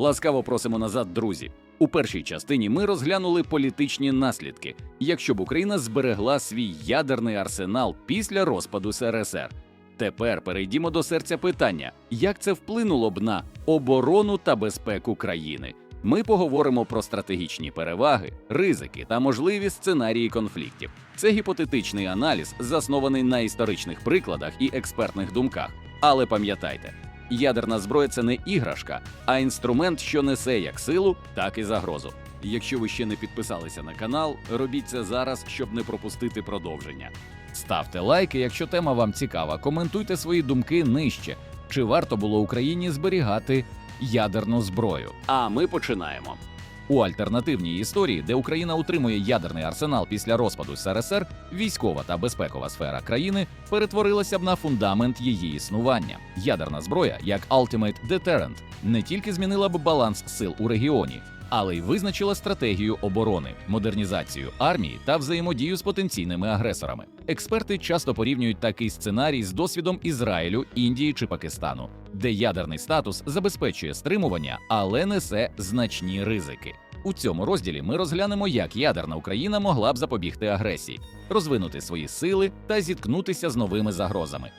Ласкаво просимо назад, друзі. У першій частині ми розглянули політичні наслідки, якщо б Україна зберегла свій ядерний арсенал після розпаду СРСР. Тепер перейдімо до серця питання: як це вплинуло б на оборону та безпеку країни? Ми поговоримо про стратегічні переваги, ризики та можливі сценарії конфліктів. Це гіпотетичний аналіз, заснований на історичних прикладах і експертних думках. Але пам'ятайте, ядерна зброя це не іграшка, а інструмент, що несе як силу, так і загрозу. Якщо ви ще не підписалися на канал, робіть це зараз, щоб не пропустити продовження. Ставте лайки, якщо тема вам цікава. Коментуйте свої думки нижче. Чи варто було Україні зберігати ядерну зброю? А ми починаємо. У альтернативній історії, де Україна утримує ядерний арсенал після розпаду СРСР, військова та безпекова сфера країни перетворилася б на фундамент її існування. Ядерна зброя, як Ultimate Deterrent, не тільки змінила б баланс сил у регіоні, але й визначила стратегію оборони, модернізацію армії та взаємодію з потенційними агресорами. Експерти часто порівнюють такий сценарій з досвідом Ізраїлю, Індії чи Пакистану, де ядерний статус забезпечує стримування, але несе значні ризики. У цьому розділі ми розглянемо, як ядерна Україна могла б запобігти агресії, розвинути свої сили та зіткнутися з новими загрозами.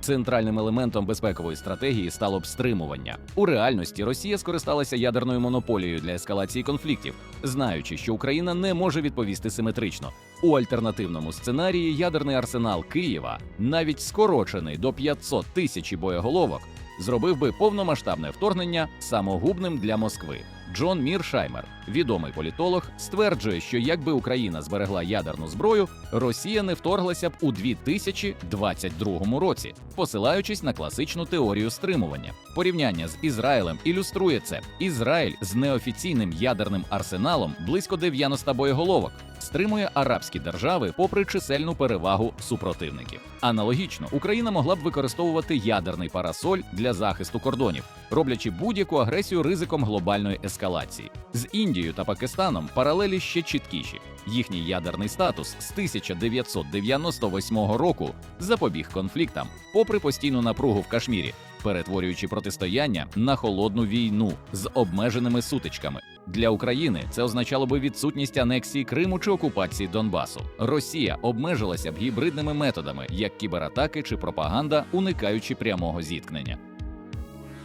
Центральним елементом безпекової стратегії стало б стримування. У реальності Росія скористалася ядерною монополією для ескалації конфліктів, знаючи, що Україна не може відповісти симетрично. У альтернативному сценарії ядерний арсенал Києва, навіть скорочений до 500 тисяч боєголовок, зробив би повномасштабне вторгнення самогубним для Москви. Джон Міршаймер, відомий політолог, стверджує, що якби Україна зберегла ядерну зброю, Росія не вторглася б у 2022 році, посилаючись на класичну теорію стримування. Порівняння з Ізраїлем ілюструє це. Ізраїль з неофіційним ядерним арсеналом близько 90 боєголовок стримує арабські держави попри чисельну перевагу супротивників. Аналогічно, Україна могла б використовувати ядерний парасоль для захисту кордонів, роблячи будь-яку агресію ризиком глобальної ескалації. З Індією та Пакистаном паралелі ще чіткіші. Їхній ядерний статус з 1998 року запобіг конфліктам, попри постійну напругу в Кашмірі, перетворюючи протистояння на холодну війну з обмеженими сутичками. Для України це означало би відсутність анексії Криму чи окупації Донбасу. Росія обмежилася б гібридними методами, як кібератаки чи пропаганда, уникаючи прямого зіткнення.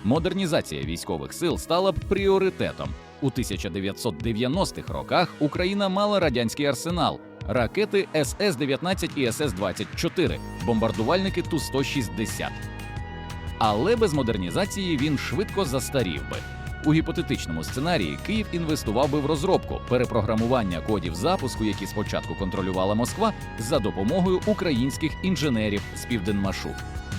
Модернізація військових сил стала б пріоритетом. У 1990-х роках Україна мала радянський арсенал, ракети СС-19 і СС-24, бомбардувальники Ту-160. Але без модернізації він швидко застарів би. У гіпотетичному сценарії Київ інвестував би в розробку перепрограмування кодів запуску, які спочатку контролювала Москва, за допомогою українських інженерів з Південмашу.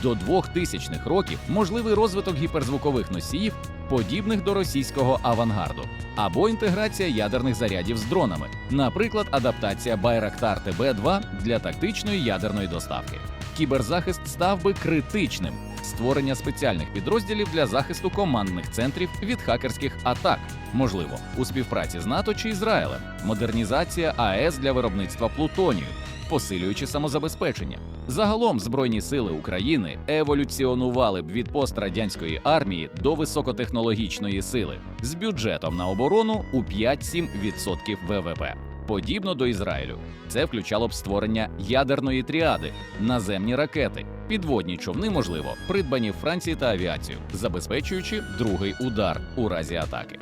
До 2000-х років можливий розвиток гіперзвукових носіїв, подібних до російського авангарду, або інтеграція ядерних зарядів з дронами, наприклад, адаптація Байрактар ТБ-2 для тактичної ядерної доставки. Кіберзахист став би критичним. Створення спеціальних підрозділів для захисту командних центрів від хакерських атак, можливо, у співпраці з НАТО чи Ізраїлем, модернізація АЕС для виробництва плутонію, посилюючи самозабезпечення. Загалом збройні сили України еволюціонували б від пострадянської армії до високотехнологічної сили з бюджетом на оборону у 5-7% ВВП. Подібно до Ізраїлю, це включало б створення ядерної тріади, наземні ракети, підводні човни, можливо, придбані Франції та авіацію, забезпечуючи другий удар у разі атаки.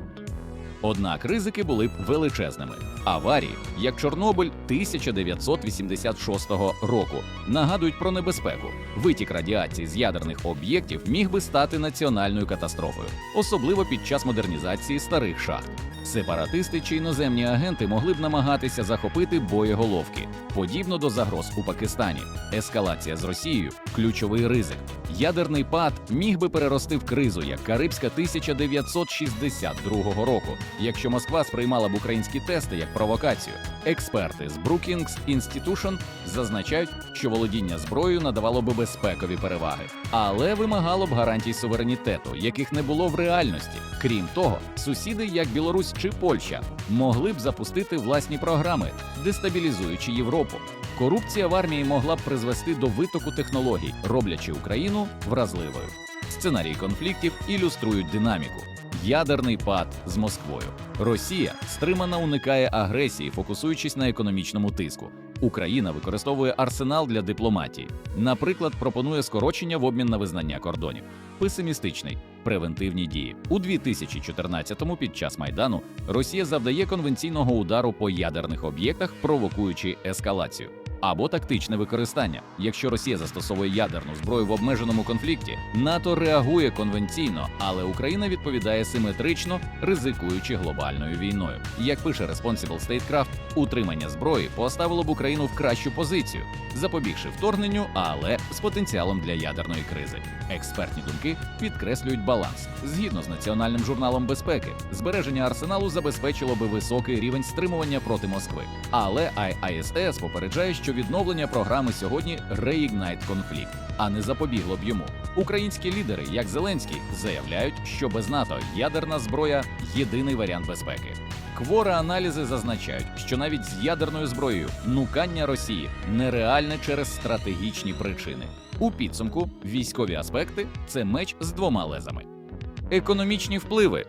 Однак ризики були б величезними. Аварії, як Чорнобиль 1986 року, нагадують про небезпеку. Витік радіації з ядерних об'єктів міг би стати національною катастрофою, особливо під час модернізації старих шахт. Сепаратисти чи іноземні агенти могли б намагатися захопити боєголовки, подібно до загроз у Пакистані. Ескалація з Росією ключовий ризик. Ядерний пад міг би перерости в кризу, як Карибська 1962 року, якщо Москва сприймала б українські тести як провокацію. Експерти з Brookings Institution зазначають, що володіння зброєю надавало би безпекові переваги, але вимагало б гарантій суверенітету, яких не було в реальності. Крім того, сусіди, як Білорусь чи Польща, могли б запустити власні програми, дестабілізуючи Європу. Корупція в армії могла б призвести до витоку технологій, роблячи Україну вразливою. Сценарії конфліктів ілюструють динаміку. ядерний пад з Москвою. Росія стримано уникає агресії, фокусуючись на економічному тиску. Україна використовує арсенал для дипломатії. Наприклад, пропонує скорочення в обмін на визнання кордонів. Песимістичний превентивні дії у 2014-му під час майдану Росія завдає конвенційного удару по ядерних об'єктах, провокуючи ескалацію. Або тактичне використання. Якщо Росія застосовує ядерну зброю в обмеженому конфлікті, НАТО реагує конвенційно, але Україна відповідає симетрично, ризикуючи глобальною війною. Як пише Responsible Statecraft, утримання зброї поставило б Україну в кращу позицію, запобігши вторгненню, але з потенціалом для ядерної кризи. Експертні думки підкреслюють баланс. Згідно з національним журналом безпеки, збереження арсеналу забезпечило би високий рівень стримування проти Москви. Але IISS попереджає, що відновлення програми сьогодні реігнайт конфлікт, а не запобігло б йому. Українські лідери, як Зеленський, заявляють, що без НАТО ядерна зброя єдиний варіант безпеки. Квори аналізи зазначають, що навіть з ядерною зброєю нукання Росії нереальне через стратегічні причини. У підсумку військові аспекти це меч з двома лезами. Економічні впливи.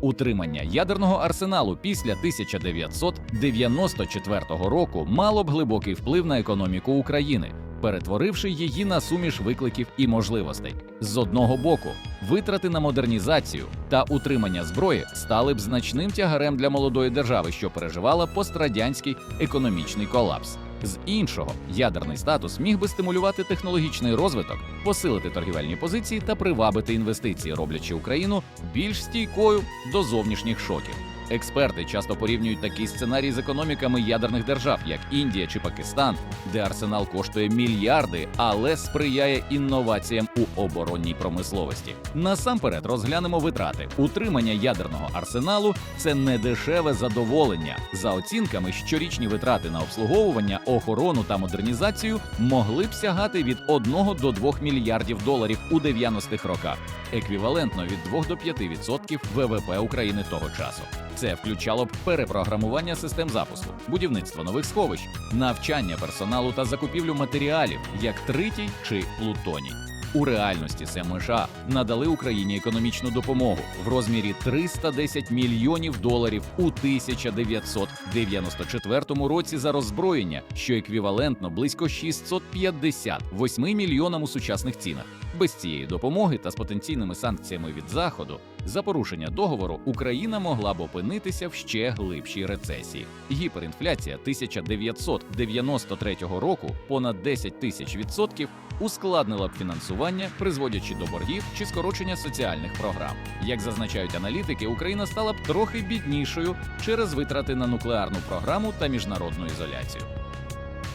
Утримання ядерного арсеналу після 1994 року мало б глибокий вплив на економіку України, перетворивши її на суміш викликів і можливостей. З одного боку, витрати на модернізацію та утримання зброї стали б значним тягарем для молодої держави, що переживала пострадянський економічний колапс. З іншого, ядерний статус міг би стимулювати технологічний розвиток, посилити торгівельні позиції та привабити інвестиції, роблячи Україну більш стійкою до зовнішніх шоків. Експерти часто порівнюють такий сценарій з економіками ядерних держав, як Індія чи Пакистан, де арсенал коштує мільярди, але сприяє інноваціям у оборонній промисловості. Насамперед розглянемо витрати. Утримання ядерного арсеналу це не дешеве задоволення. За оцінками, щорічні витрати на обслуговування, охорону та модернізацію могли б сягати від 1 до 2 мільярдів доларів у 90-х роках, еквівалентно від 2 до 5% ВВП України того часу. Це включало б перепрограмування систем запуску, будівництво нових сховищ, навчання персоналу та закупівлю матеріалів, як тритій чи плутоній. У реальності США надали Україні економічну допомогу в розмірі 310 мільйонів доларів у 1994 році за роззброєння, що еквівалентно близько 658 мільйонам у сучасних цінах. Без цієї допомоги та з потенційними санкціями від заходу за порушення договору Україна могла б опинитися в ще глибшій рецесії. Гіперінфляція 1993 року понад 10 тисяч відсотків ускладнила б фінансування, призводячи до боргів чи скорочення соціальних програм. Як зазначають аналітики, Україна стала б трохи біднішою через витрати на нуклеарну програму та міжнародну ізоляцію.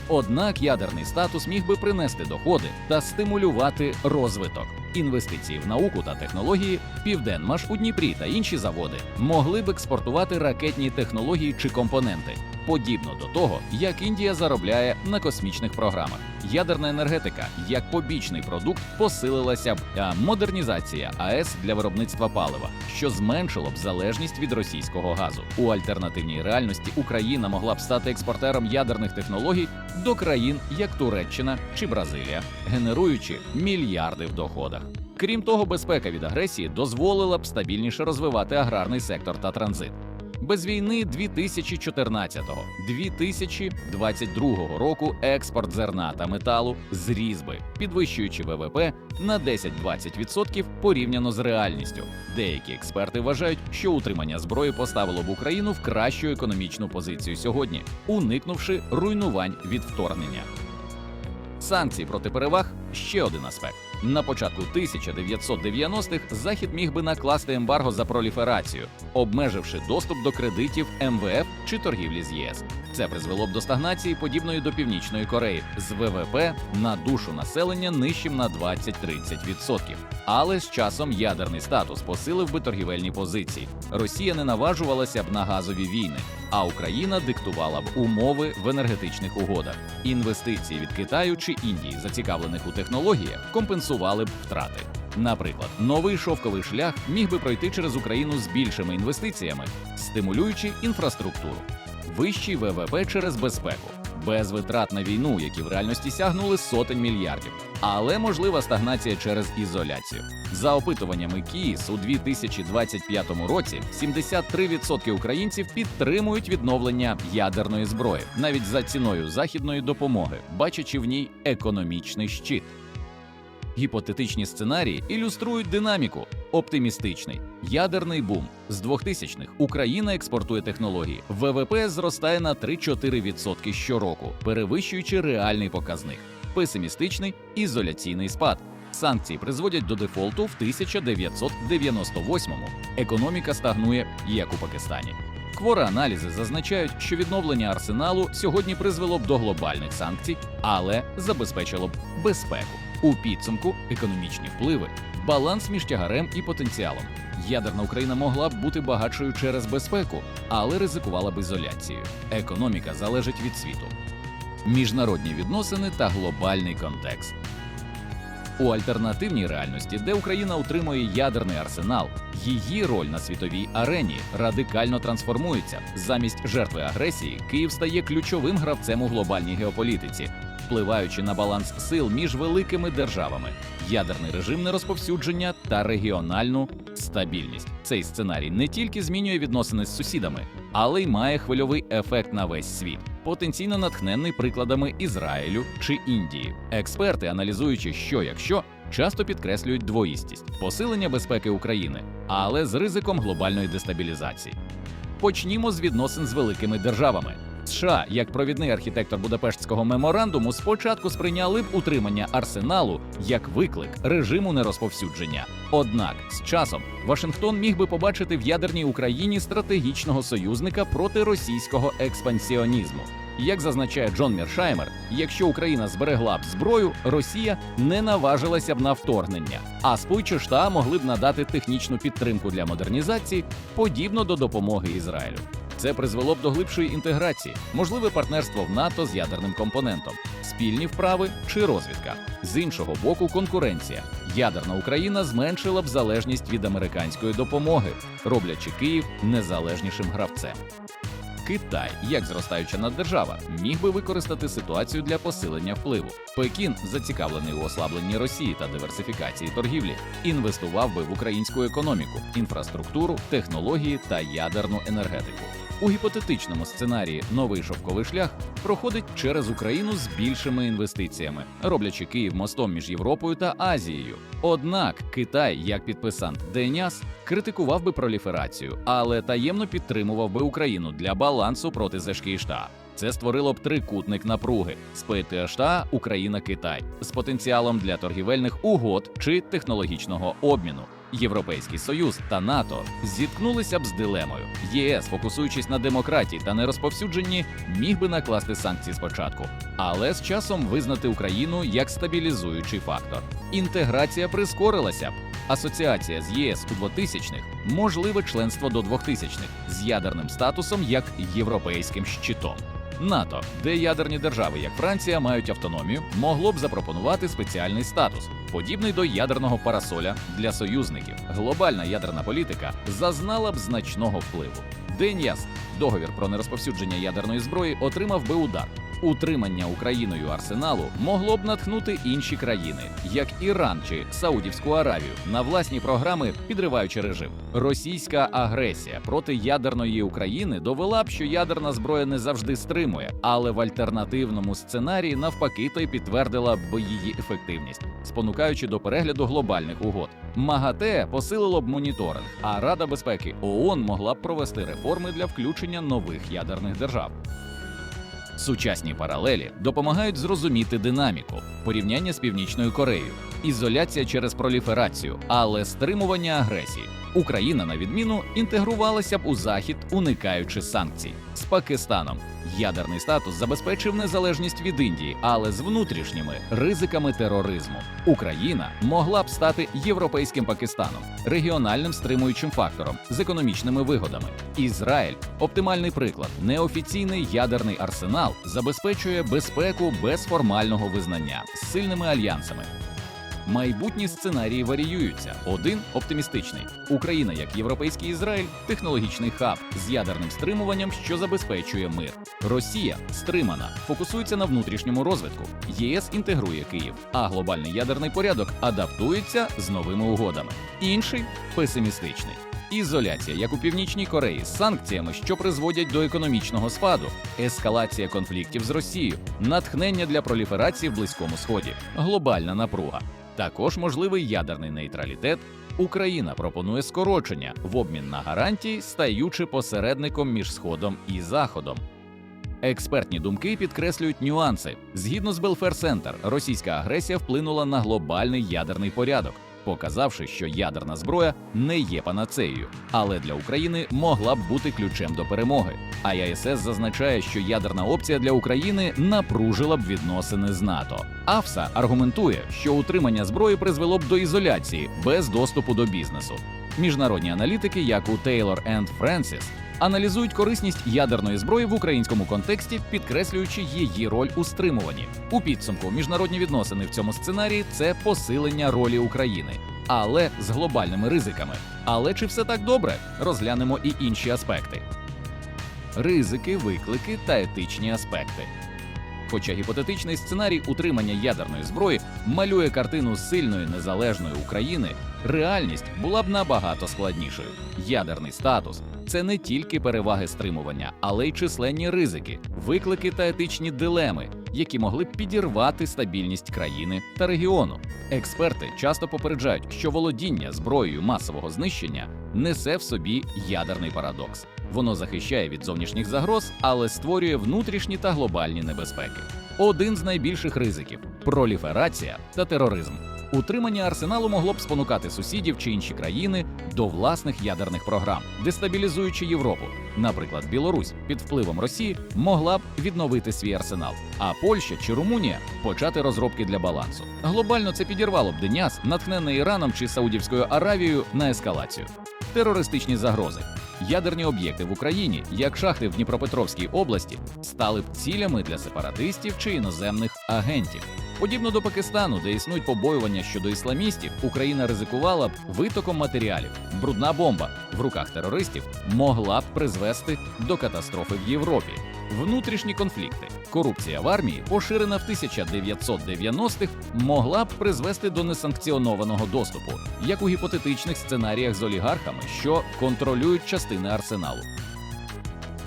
Однак ядерний статус міг би принести доходи та стимулювати розвиток. Інвестиції в науку та технології, Південмаш у Дніпрі та інші заводи могли б експортувати ракетні технології чи компоненти, подібно до того, як Індія заробляє на космічних програмах. Ядерна енергетика як побічний продукт посилилася б, а модернізація АЕС для виробництва палива, що зменшило б залежність від російського газу. У альтернативній реальності Україна могла б стати експортером ядерних технологій до країн, як Туреччина чи Бразилія, генеруючи мільярди в доходах. Крім того, безпека від агресії дозволила б стабільніше розвивати аграрний сектор та транзит. Без війни 2014-2022 року експорт зерна та металу зріс би, підвищуючи ВВП на 10-20% порівняно з реальністю. Деякі експерти вважають, що утримання зброї поставило б Україну в кращу економічну позицію сьогодні, уникнувши руйнувань від вторгнення. Санкції проти переваг ще один аспект. На початку 1990-х Захід міг би накласти ембарго за проліферацію, обмеживши доступ до кредитів МВФ чи торгівлі з ЄС. Це призвело б до стагнації, подібної до Північної Кореї, з ВВП на душу населення нижчим на 20-30%. Але з часом ядерний статус посилив би торгівельні позиції. Росія не наважувалася б на газові війни, а Україна диктувала б умови в енергетичних угодах. Інвестиції від Китаю чи Індії, зацікавлених у технологіях, компенсували б втрати. Наприклад, новий шовковий шлях міг би пройти через Україну з більшими інвестиціями, стимулюючи інфраструктуру, вищий ВВП через безпеку, без витрат на війну, які в реальності сягнули сотень мільярдів. Але можлива стагнація через ізоляцію. За опитуваннями КІС у 2025 році 73% українців підтримують відновлення ядерної зброї навіть за ціною західної допомоги, бачачи в ній економічний щит. Гіпотетичні сценарії ілюструють динаміку. Оптимістичний ядерний бум з 2000-х Україна експортує технології. ВВП зростає на 3-4% щороку, перевищуючи реальний показник. Песимістичний ізоляційний спад. Санкції призводять до дефолту в 1998-му. Економіка стагнує, як у Пакистані. Квори аналізи зазначають, що відновлення арсеналу сьогодні призвело б до глобальних санкцій, але забезпечило б безпеку. У підсумку економічні впливи, баланс між тягарем і потенціалом. Ядерна Україна могла б бути багатшою через безпеку, але ризикувала б ізоляцією. Економіка залежить від світу. Міжнародні відносини та глобальний контекст. У альтернативній реальності, де Україна утримує ядерний арсенал, її роль на світовій арені радикально трансформується. Замість жертви агресії Київ стає ключовим гравцем у глобальній геополітиці, впливаючи на баланс сил між великими державами, ядерний режим нерозповсюдження та регіональну стабільність. Цей сценарій не тільки змінює відносини з сусідами, але й має хвильовий ефект на весь світ, потенційно натхненний прикладами Ізраїлю чи Індії. Експерти, аналізуючи, що якщо, часто підкреслюють двоїстість посилення безпеки України, але з ризиком глобальної дестабілізації. Почнімо з відносин з великими державами. США, як провідний архітектор Будапештського меморандуму, спочатку сприйняли б утримання арсеналу як виклик режиму нерозповсюдження. Однак з часом Вашингтон міг би побачити в ядерній Україні стратегічного союзника проти російського експансіонізму. Як зазначає Джон Міршаймер, якщо Україна зберегла б зброю, Росія не наважилася б на вторгнення, а Сполучені Штати могли б надати технічну підтримку для модернізації, подібно до допомоги Ізраїлю. Це призвело б до глибшої інтеграції, можливе партнерство в НАТО з ядерним компонентом, спільні вправи чи розвідка. З іншого боку, конкуренція. Ядерна Україна зменшила б залежність від американської допомоги, роблячи Київ незалежнішим гравцем. Китай, як зростаюча наддержава, міг би використати ситуацію для посилення впливу. Пекін, зацікавлений у ослабленні Росії та диверсифікації торгівлі, інвестував би в українську економіку, інфраструктуру, технології та ядерну енергетику. У гіпотетичному сценарії новий шовковий шлях проходить через Україну з більшими інвестиціями, роблячи Київ мостом між Європою та Азією. Однак Китай, як підписант ДЕНЯС, критикував би проліферацію, але таємно підтримував би Україну для балансу проти Зешкійшта. Це створило б трикутник напруги СПТШТА Україна-Китай з потенціалом для торгівельних угод чи технологічного обміну. Європейський Союз та НАТО зіткнулися б з дилемою. ЄС, фокусуючись на демократії та нерозповсюдженні, міг би накласти санкції спочатку, але з часом визнати Україну як стабілізуючий фактор. Інтеграція прискорилася б. Асоціація з ЄС у 2000-х, можливе членство до 2000-х з ядерним статусом як європейським щитом. НАТО, де ядерні держави, як Франція, мають автономію, могло б запропонувати спеціальний статус, подібний до ядерного парасоля для союзників. Глобальна ядерна політика зазнала б значного впливу. День яс договір про нерозповсюдження ядерної зброї, отримав би удар. Утримання Україною арсеналу могло б натхнути інші країни, як Іран чи Саудівську Аравію, на власні програми, підриваючи режим. Російська агресія проти ядерної України довела б, що ядерна зброя не завжди стримує, але в альтернативному сценарії навпаки то й підтвердила б її ефективність, спонукаючи до перегляду глобальних угод. МАГАТЕ посилило б моніторинг, а Рада безпеки ООН могла б провести реформи для включення нових ядерних держав. Сучасні паралелі допомагають зрозуміти динаміку, порівняння з Північною Кореєю, ізоляція через проліферацію, але стримування агресії. Україна, на відміну, інтегрувалася б у захід, уникаючи санкцій з Пакистаном. Ядерний статус забезпечив незалежність від Індії, але з внутрішніми ризиками тероризму. Україна могла б стати європейським Пакистаном, регіональним стримуючим фактором з економічними вигодами. Ізраїль оптимальний приклад. Неофіційний ядерний арсенал забезпечує безпеку без формального визнання з сильними альянсами. Майбутні сценарії варіюються. Один оптимістичний: Україна як європейський Ізраїль, технологічний хаб з ядерним стримуванням, що забезпечує мир. Росія стримана, фокусується на внутрішньому розвитку. ЄС інтегрує Київ, а глобальний ядерний порядок адаптується з новими угодами. Інший песимістичний. Ізоляція, як у північній Кореї, з санкціями, що призводять до економічного спаду, ескалація конфліктів з Росією, натхнення для проліферації в близькому сході, глобальна напруга. Також можливий ядерний нейтралітет. Україна пропонує скорочення в обмін на гарантії, стаючи посередником між сходом і заходом. Експертні думки підкреслюють нюанси. Згідно з Белфер Центр, російська агресія вплинула на глобальний ядерний порядок, показавши, що ядерна зброя не є панацеєю, але для України могла б бути ключем до перемоги. А ЯСС зазначає, що ядерна опція для України напружила б відносини з НАТО. АФСА аргументує, що утримання зброї призвело б до ізоляції без доступу до бізнесу. Міжнародні аналітики, як у Taylor and Francis, аналізують корисність ядерної зброї в українському контексті, підкреслюючи її роль у стримуванні. У підсумку міжнародні відносини в цьому сценарії це посилення ролі України, але з глобальними ризиками. Але чи все так добре? Розглянемо і інші аспекти: ризики, виклики та етичні аспекти. Хоча гіпотетичний сценарій утримання ядерної зброї малює картину сильної незалежної України, реальність була б набагато складнішою. Ядерний статус це не тільки переваги стримування, але й численні ризики, виклики та етичні дилеми, які могли б підірвати стабільність країни та регіону. Експерти часто попереджають, що володіння зброєю масового знищення несе в собі ядерний парадокс. Воно захищає від зовнішніх загроз, але створює внутрішні та глобальні небезпеки. Один з найбільших ризиків проліферація та тероризм. Утримання арсеналу могло б спонукати сусідів чи інші країни до власних ядерних програм, дестабілізуючи Європу. Наприклад, Білорусь під впливом Росії могла б відновити свій арсенал, а Польща чи Румунія почати розробки для балансу. Глобально це підірвало б Деняс, натхнене Іраном чи Саудівською Аравією на ескалацію. Терористичні загрози. Ядерні об'єкти в Україні, як шахти в Дніпропетровській області, стали б цілями для сепаратистів чи іноземних агентів. Подібно до Пакистану, де існують побоювання щодо ісламістів, Україна ризикувала б витоком матеріалів. Брудна бомба в руках терористів могла б призвести до катастрофи в Європі. Внутрішні конфлікти, корупція в армії, поширена в 1990-х, могла б призвести до несанкціонованого доступу, як у гіпотетичних сценаріях з олігархами, що контролюють частини арсеналу.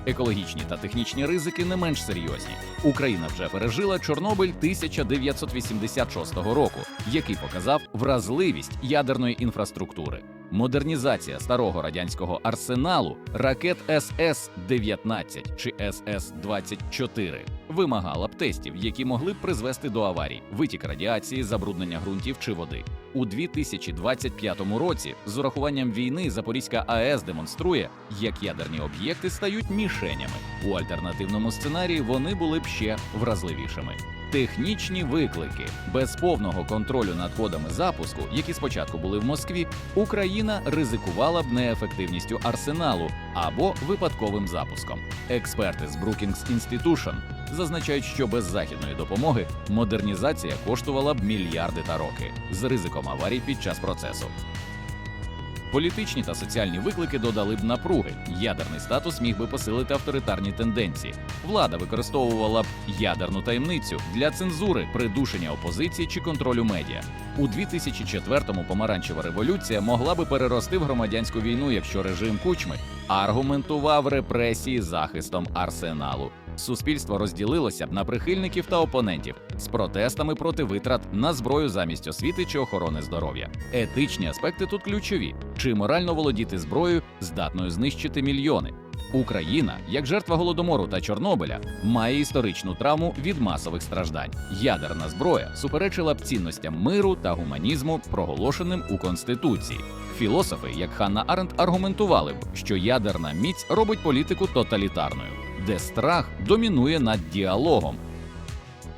Екологічні та технічні ризики не менш серйозні. Україна вже пережила Чорнобиль 1986 року, який показав вразливість ядерної інфраструктури. Модернізація старого радянського арсеналу ракет СС-19 чи СС-24 вимагала б тестів, які могли б призвести до аварій, витік радіації, забруднення ґрунтів чи води. У 2025 році з урахуванням війни Запорізька АЕС демонструє, як ядерні об'єкти стають мішенями. У альтернативному сценарії вони були б ще вразливішими. Технічні виклики без повного контролю над кодами запуску, які спочатку були в Москві, Україна ризикувала б неефективністю арсеналу або випадковим запуском. Експерти з Brookings Institution зазначають, що без західної допомоги модернізація коштувала б мільярди та роки з ризиком аварій під час процесу. Політичні та соціальні виклики додали б напруги. Ядерний статус міг би посилити авторитарні тенденції. Влада використовувала б ядерну таємницю для цензури, придушення опозиції чи контролю медіа. У 2004-му помаранчева революція могла би перерости в громадянську війну, якщо режим кучми аргументував репресії захистом арсеналу. Суспільство розділилося б на прихильників та опонентів з протестами проти витрат на зброю замість освіти чи охорони здоров'я. Етичні аспекти тут ключові: чи морально володіти зброєю, здатною знищити мільйони. Україна, як жертва голодомору та Чорнобиля, має історичну травму від масових страждань. Ядерна зброя суперечила б цінностям миру та гуманізму, проголошеним у конституції. Філософи, як Ханна Аренд, аргументували б, що ядерна міць робить політику тоталітарною, де страх домінує над діалогом.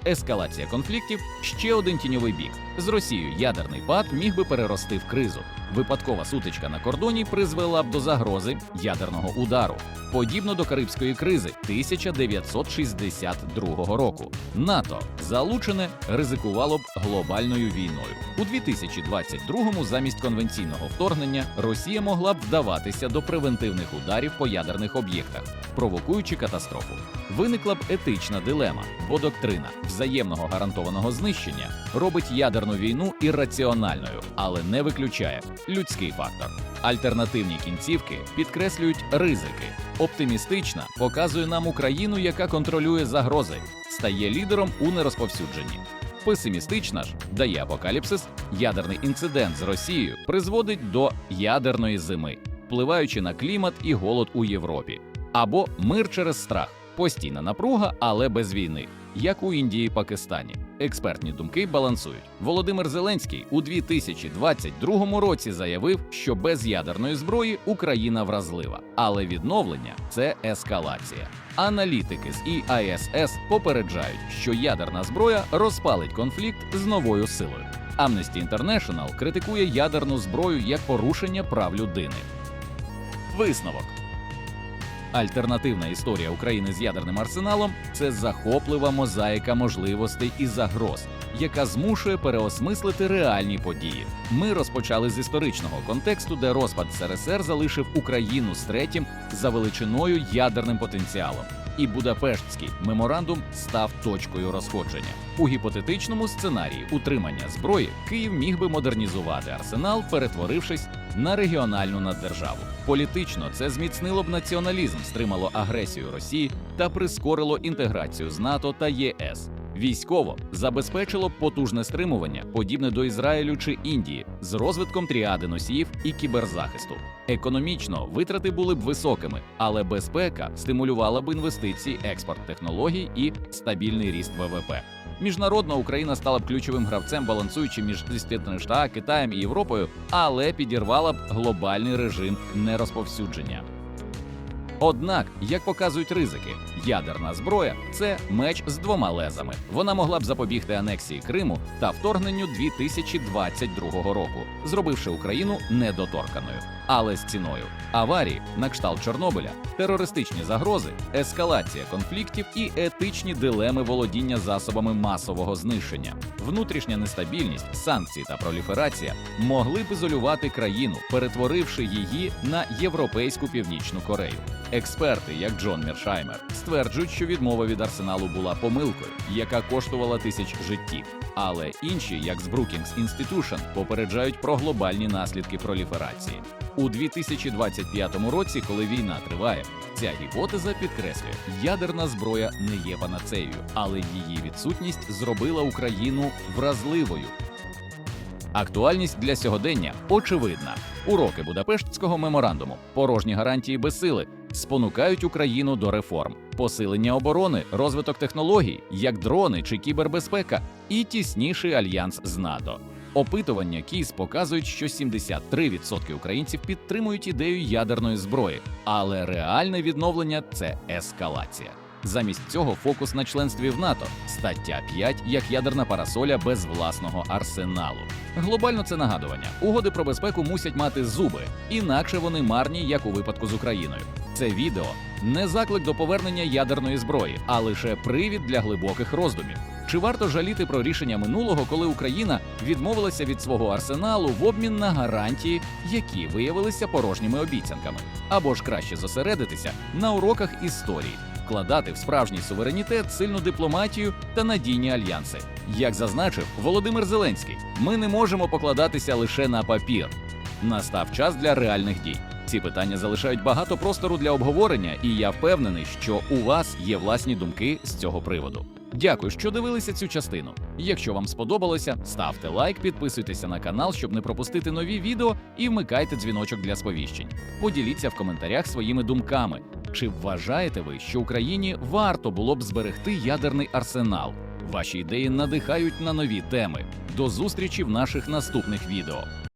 Ескалація конфліктів ще один тіньовий бік. З Росією ядерний пад міг би перерости в кризу. Випадкова сутичка на кордоні призвела б до загрози ядерного удару, подібно до Карибської кризи 1962 року. НАТО залучене ризикувало б глобальною війною. У 2022-му замість конвенційного вторгнення Росія могла б вдаватися до превентивних ударів по ядерних об'єктах, провокуючи катастрофу. Виникла б етична дилема, бо доктрина взаємного гарантованого знищення робить ядерну війну ірраціональною, але не виключає людський фактор. Альтернативні кінцівки підкреслюють ризики. Оптимістична показує нам Україну, яка контролює загрози, стає лідером у нерозповсюдженні. Песимістична ж дає апокаліпсис. Ядерний інцидент з Росією призводить до ядерної зими, впливаючи на клімат і голод у Європі. Або мир через страх, постійна напруга, але без війни, як у Індії Пакистані. Експертні думки балансують. Володимир Зеленський у 2022 році заявив, що без ядерної зброї Україна вразлива, але відновлення це ескалація. Аналітики з ІАСС попереджають, що ядерна зброя розпалить конфлікт з новою силою. Amnesty International критикує ядерну зброю як порушення прав людини. Висновок. Альтернативна історія України з ядерним арсеналом це захоплива мозаїка можливостей і загроз, яка змушує переосмислити реальні події. Ми розпочали з історичного контексту, де розпад СРСР залишив Україну з третім за величиною ядерним потенціалом. І Будапештський меморандум став точкою розходження. У гіпотетичному сценарії утримання зброї Київ міг би модернізувати арсенал, перетворившись на регіональну наддержаву. Політично це зміцнило б націоналізм, стримало агресію Росії та прискорило інтеграцію з НАТО та ЄС. Військово забезпечило потужне стримування, подібне до Ізраїлю чи Індії, з розвитком тріади носіїв і кіберзахисту. Економічно витрати були б високими, але безпека стимулювала б інвестиції, експорт технологій і стабільний ріст ВВП. Міжнародно Україна стала б ключовим гравцем, балансуючи між США, Китаєм і Європою, але підірвала б глобальний режим нерозповсюдження. Однак, як показують ризики, ядерна зброя це меч з двома лезами. Вона могла б запобігти анексії Криму та вторгненню 2022 року, зробивши Україну недоторканою. Але з ціною аварії на кшталт Чорнобиля, терористичні загрози, ескалація конфліктів і етичні дилеми володіння засобами масового знищення, внутрішня нестабільність, санкції та проліферація могли б ізолювати країну, перетворивши її на європейську північну Корею. Експерти, як Джон Міршаймер, стверджують, що відмова від арсеналу була помилкою, яка коштувала тисяч життів. Але інші, як з Brookings Institution, попереджають про глобальні наслідки проліферації. У 2025 році, коли війна триває, ця гіпотеза підкреслює, ядерна зброя не є панацеєю, але її відсутність зробила Україну вразливою. Актуальність для сьогодення очевидна. Уроки Будапештського меморандуму, порожні гарантії безсили спонукають Україну до реформ, посилення оборони, розвиток технологій, як дрони чи кібербезпека, і тісніший альянс з НАТО. Опитування КІС показують, що 73% українців підтримують ідею ядерної зброї, але реальне відновлення це ескалація. Замість цього фокус на членстві в НАТО, стаття 5 як ядерна парасоля без власного арсеналу. Глобально це нагадування: угоди про безпеку мусять мати зуби, інакше вони марні, як у випадку з Україною. Це відео не заклик до повернення ядерної зброї, а лише привід для глибоких роздумів. Чи варто жаліти про рішення минулого, коли Україна відмовилася від свого арсеналу в обмін на гарантії, які виявилися порожніми обіцянками, або ж краще зосередитися на уроках історії, вкладати в справжній суверенітет, сильну дипломатію та надійні альянси? Як зазначив Володимир Зеленський, ми не можемо покладатися лише на папір. Настав час для реальних дій. Ці питання залишають багато простору для обговорення, і я впевнений, що у вас є власні думки з цього приводу. Дякую, що дивилися цю частину. Якщо вам сподобалося, ставте лайк, підписуйтеся на канал, щоб не пропустити нові відео, і вмикайте дзвіночок для сповіщень. Поділіться в коментарях своїми думками. Чи вважаєте ви, що Україні варто було б зберегти ядерний арсенал? Ваші ідеї надихають на нові теми. До зустрічі в наших наступних відео.